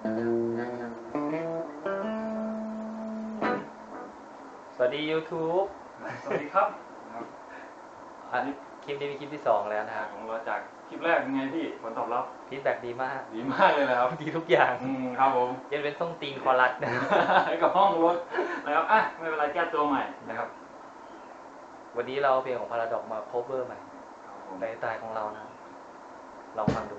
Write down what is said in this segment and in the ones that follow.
สวัสดี YouTube สวัสดีครับครับ อะคลิปนี้เป็นคลิปที่สองแล้วนะอ่าฮะของเราจากคลิปแรกเป็นไงพี่ผลตอบรับฟีดแบ็ดีมากดีมากเลยนะครับดีทุกอย่างอืมครับผม ยันเป็นส้งตีนคอรัสนะกับห้องรถนะครับอะไม่เป็นไรแก้ตัวใหม่นะครับวันนี้เราเอาเพลงของพาราดอกมา cover ใหม่ครับผมในสไตล์ของเรานะลองฟังดู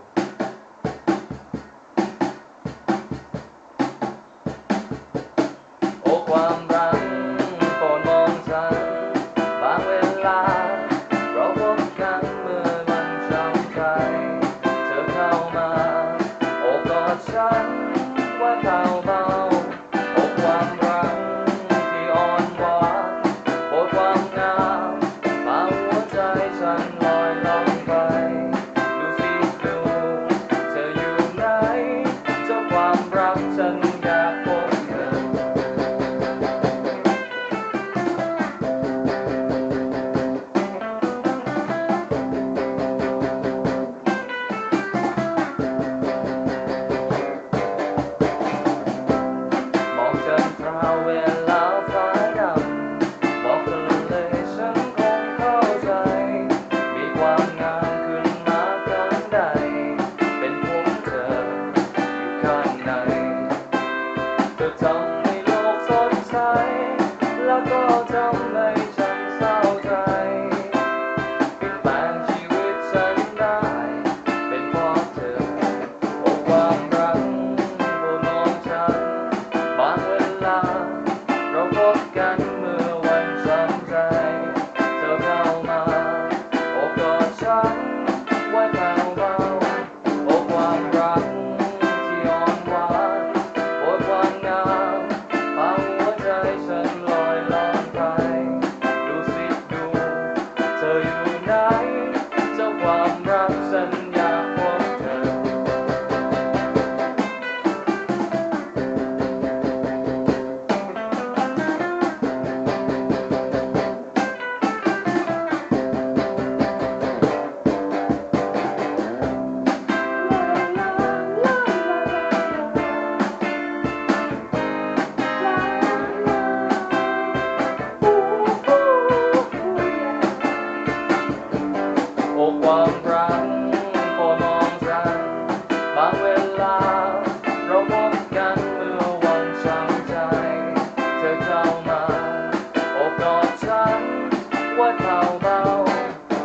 ไว่าเบาเบา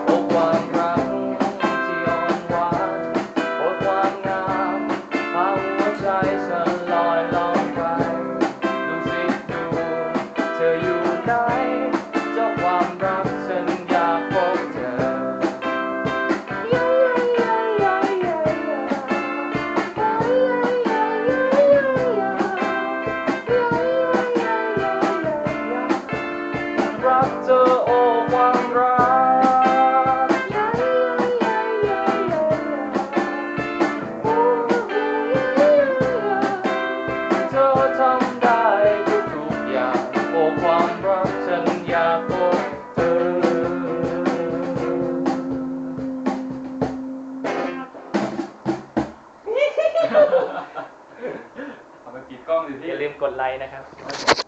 โอ้ความรักที่อ่อนหวานโอ้ความงามพาหัวใจฉันลอยล่องไปดูสิดูเธออยู่ไหนเจ้าความรักฉันอยากพบเธอรั อย่าลืมกดไลค์นะครับ